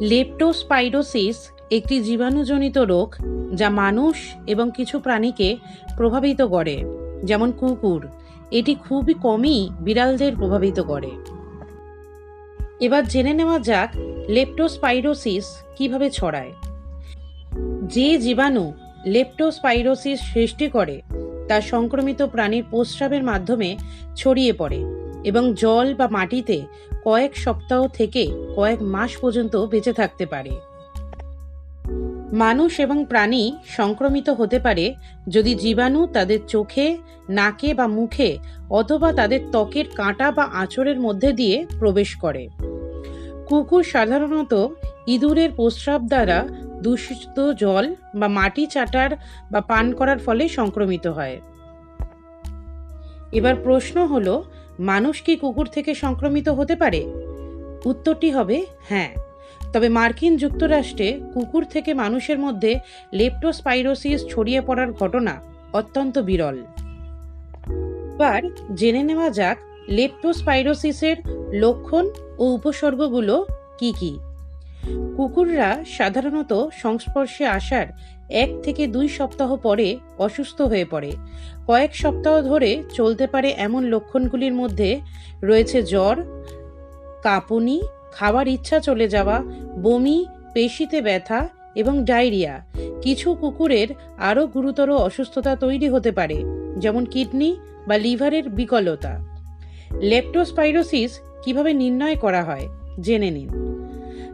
Leptospirosis একটি জীবাণুজনিত রোগ যা মানুষ এবং কিছু প্রাণীকে প্রভাবিত করে, যেমন কুকুর। এটি খুবই কমই বিড়ালদের প্রভাবিত করে। এবার জেনে নেওয়া যাক লেপ্টোস্পাইরোসিস কীভাবে ছড়ায়। যে জীবাণু লেপ্টোস্পাইরোসিস সৃষ্টি করে, তা সংক্রমিত প্রাণীর প্রস্রাবের মাধ্যমে ছড়িয়ে পড়ে। এবং জল বা মাটিতে কয়েক সপ্তাহ থেকে কয়েক মাস পর্যন্ত বেঁচে থাকতে পারে। মানুষ এবং প্রাণী সংক্রমিত হতে পারে যদি জীবাণু তাদের চোখে, নাকে বা মুখে অথবা তাদের ত্বকের কাঁটা বা আঁচড়ের মধ্যে দিয়ে প্রবেশ করে। কুকুর সাধারণত ইঁদুরের প্রস্রাব দ্বারা দূষিত জল বা মাটি চাটার বা পান করার ফলে সংক্রমিত হয়। এবার প্রশ্ন হলো মানুষ কি কুকুর থেকে সংক্রমিত হতে পারে? উত্তরটি হবে হ্যাঁ। তবে মার্কিন যুক্তরাষ্ট্রে কুকুর থেকে মানুষের মধ্যে লেপ্টোস্পাইরোসিস ছড়িয়ে পড়ার ঘটনা অত্যন্ত বিরল। এবার জেনে নেওয়া যাক লেপ্টোস্পাইরোসিসের লক্ষণ ও উপসর্গগুলো কি কি। কুকুররা সাধারণত সংস্পর্শে আসার এক থেকে দুই সপ্তাহ পরে অসুস্থ হয়ে পড়ে। কয়েক সপ্তাহ ধরে চলতে পারে এমন লক্ষণগুলির মধ্যে রয়েছে জ্বর, কাঁপুনি, খাওয়ার ইচ্ছা চলে যাওয়া, বমি, পেশিতে ব্যথা এবং ডায়রিয়া। কিছু কুকুরের আরও গুরুতর অসুস্থতা তৈরি হতে পারে, যেমন কিডনি বা লিভারের বিকলতা। লেপ্টোস্পাইরোসিস কীভাবে নির্ণয় করা হয়, জেনে নিন।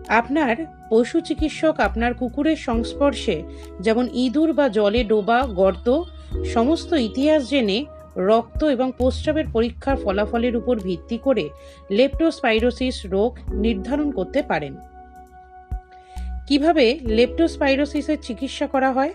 আপনার পশু চিকিৎসক আপনার কুকুরের সংস্পর্শে যেমন ইঁদুর বা জলে ডোবা, গর্ত, সমস্ত ইতিহাস জেনে রক্ত এবং প্রস্রাবের পরীক্ষার ফলাফলের উপর ভিত্তি করে লেপ্টোস্পাইরোসিস রোগ নির্ধারণ করতে পারেন। কীভাবে লেপ্টোস্পাইরোসিসের চিকিৎসা করা হয়?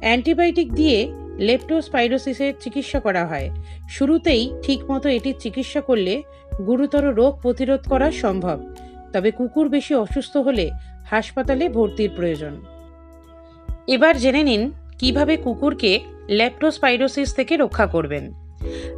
অ্যান্টিবায়োটিক দিয়ে লেপ্টোস্পাইরোসিসের চিকিৎসা করা হয়। শুরুতেই ঠিকমতো এটির চিকিৎসা করলে গুরুতর রোগ প্রতিরোধ করা সম্ভব। তবে কুকুর বেশি অসুস্থ হলে হাসপাতালে ভর্তির প্রয়োজন। এবার জেনে নিন, কীভাবে কুকুরকে ল্যাপ্টোস্পাইরোসিস থেকে রক্ষা করবেন।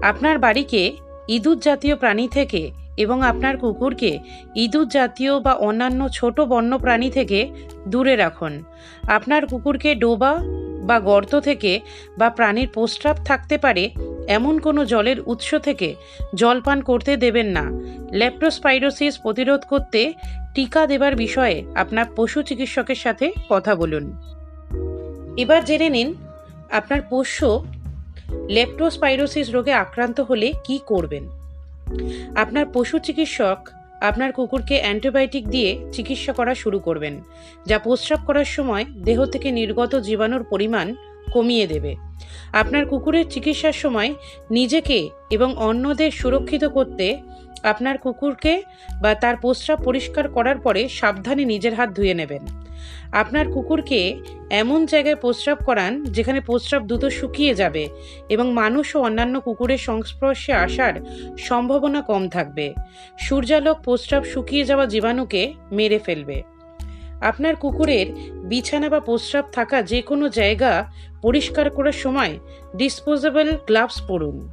আপনার বাড়িকে ইঁদুর জাতীয় প্রাণী থেকে এবং আপনার কুকুরকে ইঁদুর জাতীয় বা অন্যান্য ছোট বন্য প্রাণী থেকে দূরে রাখুন। আপনার কুকুরকে ডোবা বা গর্ত থেকে বা প্রাণীর প্রস্রাব থাকতে পারে এমন কোনো জলের উৎস থেকে জল পান করতে দেবেন না। ল্যাপ্টোস্পাইরোসিস প্রতিরোধ করতে টিকা দেবার বিষয়ে আপনার পশু চিকিৎসকের সাথে কথা বলুন। এবার জেনে নিন, আপনার পোষ্য লেপ্টোস্পাইরোসিস রোগে আক্রান্ত হলে কি করবেন? আপনার পশু চিকিৎসক আপনার কুকুরকে অ্যান্টিবায়োটিক দিয়ে চিকিৎসা করা শুরু করবেন, যা প্রস্রাব করার সময় দেহ থেকে নির্গত জীবাণুর পরিমাণ কমিয়ে দেবে। আপনার কুকুরের চিকিৎসার সময় নিজেকে এবং অন্যদের সুরক্ষিত করতে আপনার কুকুরকে বা তার প্রস্রাব পরিষ্কার করার পরে সাবধানে নিজের হাত ধুয়ে নেবেন। আপনার কুকুরকে এমন জায়গায় প্রস্রাব করান যেখানে প্রস্রাব দ্রুত শুকিয়ে যাবে এবং মানুষ ও অন্যান্য কুকুরের সংস্পর্শে আসার সম্ভাবনা কম থাকবে। সূর্যালোক প্রস্রাব শুকিয়ে যাওয়া জীবাণুকে মেরে ফেলবে। আপনার কুকুরের বিছানা বা প্রস্রাব থাকা যে কোনো জায়গা পরিষ্কার করার সময় ডিসপোজেবল গ্লাভস পরুন।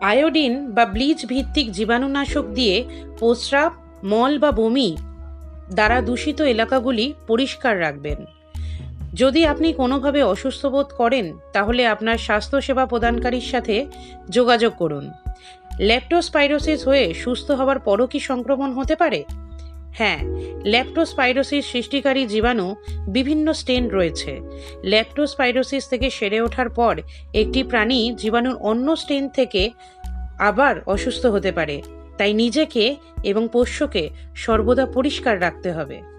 আয়োডিন বা ব্লিচ ভিত্তিক জীবাণুনাশক দিয়ে প্রস্রাব, মল বা বমি দ্বারা দূষিত এলাকাগুলি পরিষ্কার রাখবেন। যদি আপনি কোনোভাবে অসুস্থ বোধ করেন, তাহলে আপনার স্বাস্থ্যসেবা প্রদানকারীর সাথে যোগাযোগ করুন। ল্যাপটোস্পাইরোসিস হয়ে সুস্থ হওয়ার পরও কি সংক্রমণ হতে পারে? হ্যাঁ ল্যাপটোস্পাইরোসিস সৃষ্টিকারী জীবাণু বিভিন্ন স্টেন রয়েছে। ল্যাপটোস্পাইরোসিস থেকে সেরে ওঠার পর একটি প্রাণী জীবাণুর অন্য স্টেন থেকে আবার অসুস্থ হতে পারে। তাই নিজেকে এবং পোষ্যকে সর্বদা পরিষ্কার রাখতে হবে।